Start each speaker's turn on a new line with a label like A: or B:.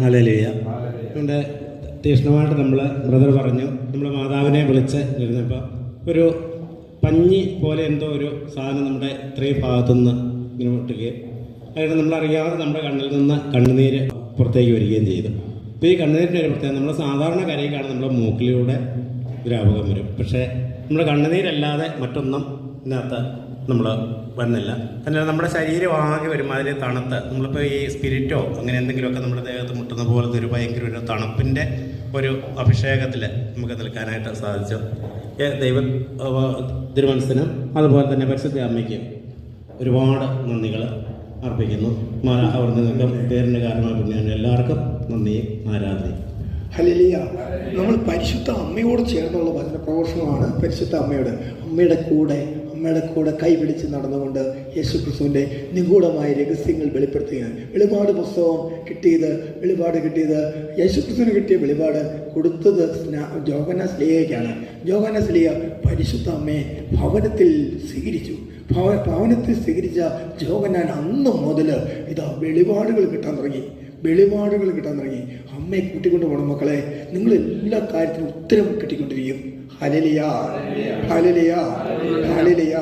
A: ഹാലലിയ നമ്മുടെ തീക്ഷ്ണമായിട്ട് നമ്മൾ ബ്രദർ പറഞ്ഞു നമ്മുടെ മാതാവിനെ വിളിച്ച് ഇരുന്നപ്പോൾ ഒരു പഞ്ഞി പോലെ എന്തോ ഒരു സാധനം നമ്മുടെ ഇത്രയും ഭാഗത്തുനിന്ന് ഇങ്ങനെ പൊട്ടുകയും അതായത് നമ്മളറിയാതെ നമ്മുടെ കണ്ണിൽ നിന്ന് കണ്ണുനീര് പുറത്തേക്ക് വരികയും ചെയ്തു. അപ്പോൾ ഈ കണ്ണുനീരിന്റെ ഒരു പ്രത്യേകത നമ്മൾ സാധാരണ കരയിലാണ് നമ്മുടെ മൂക്കിലൂടെ ദ്രാവകം വരും. പക്ഷേ നമ്മുടെ കണ്ണുനീരല്ലാതെ മറ്റൊന്നും ഇതിനകത്ത് നമ്മൾ വന്നില്ല. തന്നെ നമ്മുടെ ശരീരം ആകെ അതിൽ തണുത്ത് നമ്മളിപ്പോൾ ഈ സ്പിരിറ്റോ അങ്ങനെ എന്തെങ്കിലുമൊക്കെ നമ്മുടെ ദേഹത്ത് മുട്ടുന്ന പോലത്തെ ഒരു ഭയങ്കര ഒരു തണുപ്പിന്റെ ഒരു അഭിഷേകത്തിൽ നമുക്ക് നിൽക്കാനായിട്ട് സാധിച്ചു. ദൈവ തിരുമനസിനും അതുപോലെ തന്നെ പരിശുദ്ധ അമ്മയ്ക്കും ഒരുപാട് നന്ദികൾ അർപ്പിക്കുന്നു. അവർ നിങ്ങൾക്കും പേരിന്റെ കാരണമായി എല്ലാവർക്കും നന്ദിയും ആരാധനയും.
B: ഹലിയ നമ്മൾ പരിശുദ്ധ അമ്മയോട് ചേർന്നുള്ള വചന പ്രഘോഷണമാണ് പരിശുദ്ധ അമ്മയുടെ അമ്മയുടെ കൂടെ അമ്മയുടെ കൂടെ കൈപിടിച്ച് നടന്നുകൊണ്ട് യേശു ക്രിസ്തുവിന്റെ നിഗൂഢമായ രഹസ്യങ്ങൾ വെളിപ്പെടുത്തുകയാണ്. വെളിപാട് പുസ്തകം കിട്ടിയത് വെളിപാട് കിട്ടിയത് യേശു ക്രിസ്തുവിന് കിട്ടിയ വെളിപാട് കൊടുത്തത് സ്നാ ജോഹന സ്ലിയയ്ക്കാണ് ജോഹന സ്ലിയ പരിശുദ്ധ അമ്മയെ ഭവനത്തിൽ സ്വീകരിച്ചു. ഭവ ഭവനത്തിൽ സ്വീകരിച്ച ജോഹനാൻ അന്ന് മുതൽ ഇതാ വെളിപാടുകൾ കിട്ടാൻ തുടങ്ങി. വെളിപാടുകൾ കിട്ടാൻ തുടങ്ങി. അമ്മയെ കൂട്ടിക്കൊണ്ട് പോകണം മക്കളെ. നിങ്ങൾ എല്ലാ കാര്യത്തിനും ഉത്തരം കിട്ടിക്കൊണ്ടിരിക്കും. ഹലലിയ ഹലലിയ ഹലലിയ